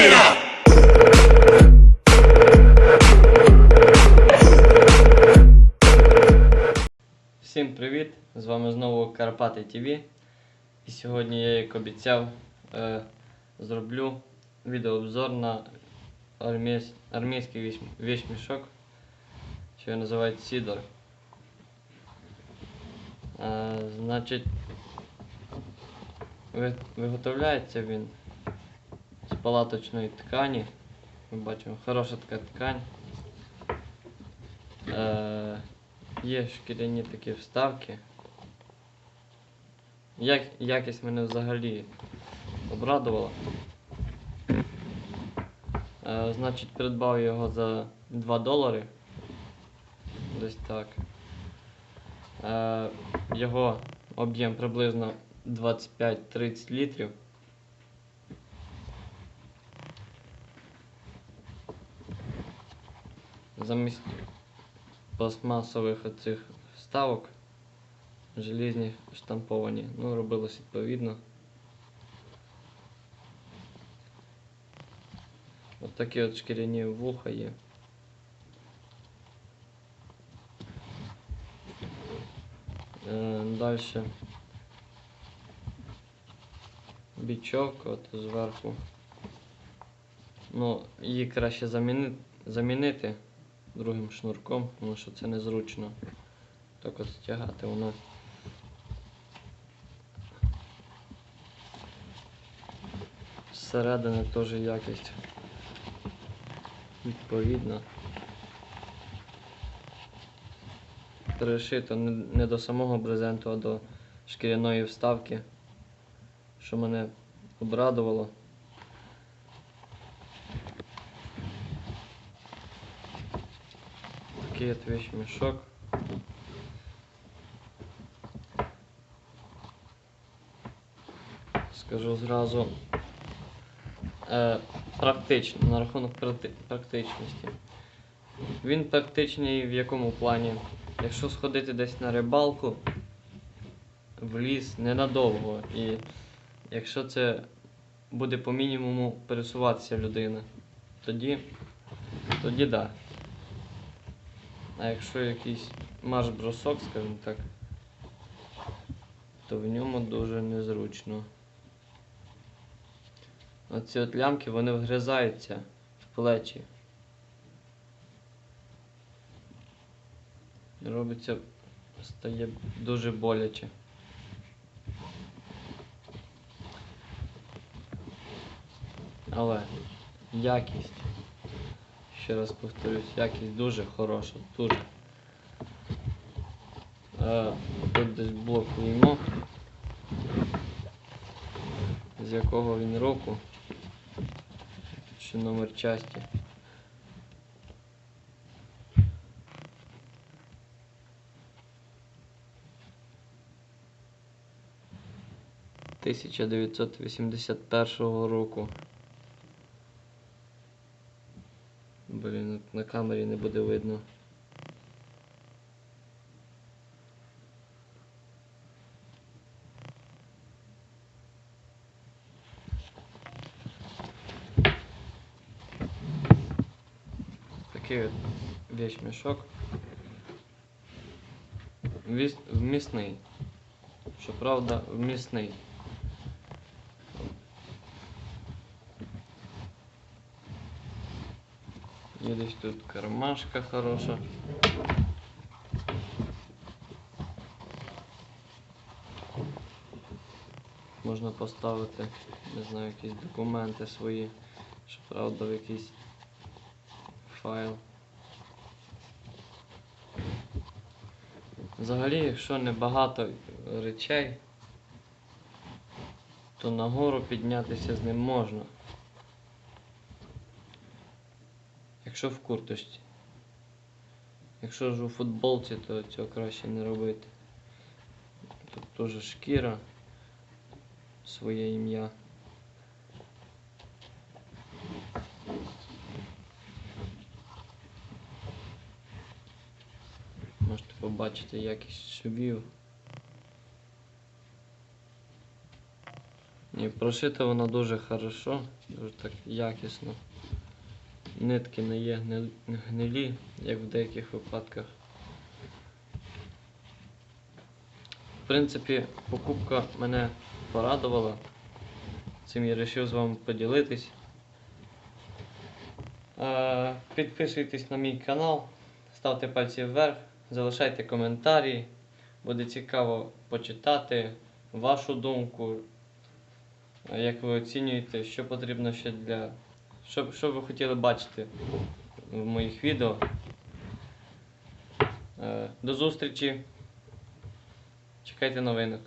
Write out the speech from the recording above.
it! Всім привіт! З вами знову Карпати ТВ. І сьогодні я, як обіцяв, е, зроблю відеообзор на армійський вічмішок, що називають Сідор. Е, значить, виготовляється він палаточної ткані. Ми бачимо, хороша така ткань. Е, Є шкіряні такі вставки. Як, якість мене взагалі обрадувала. Е, значить, придбав його за 2 долари. Десь так. Е, його об'єм приблизно 25-30 літрів. Замість пластмасових оцих вставок. Желізні штамповані. Ну, робилось відповідно. От такі от шкіряні вуха є. Е, Далі. Бічок от зверху. Ну, її краще замінити другим шнурком, тому що це незручно. Так от стягати воно. Зсередини теж якість відповідна. Перешито не, не до самого брезенту, а до шкіряної вставки, що мене обрадувало. Такий от вещмішок. Скажу зразу е, практично, на рахунок практичності. Він практичний в якому плані? Якщо сходити десь на рибалку в ліс ненадовго, і якщо це буде по мінімуму пересуватися людина, тоді, тоді да. А якщо якийсь марш-бросок, скажімо так, то в ньому дуже незручно. Оці от лямки вони вгризаються в плечі. Робиться, стає дуже боляче. Але якість, ще раз повторюсь, якість дуже хороша, дуже. Е, тут десь блок віймо, з якого він року, чи номер часті. Тисяча дев'ятсот вісімдесят першого року. Блін, на камері не буде видно. Такий от вещмішок. Віс- Вмісний. Щоправда, вмісний. Є десь тут кармашка хороша. Можна поставити, не знаю, якісь документи свої, щоправда, в якийсь файл. Взагалі, якщо не багато речей, то нагору піднятися з ним можна. Якщо в курточці. Якщо ж у футболці, то цього краще не робити. Тут теж шкіра, своє ім'я. Можете побачити якість швів. І прошита вона дуже хорошо, дуже так якісно. Нитки не є гнилі, як в деяких випадках. В принципі, покупка мене порадувала. Цим я вирішив з вами поділитись. Е, Підписуйтесь на мій канал, ставте пальці вверх, залишайте коментарі. Буде цікаво почитати вашу думку, е, як ви оцінюєте, що потрібно ще для. Що, що ви хотіли бачити в моїх відео. Е, До зустрічі. Чекайте новинок.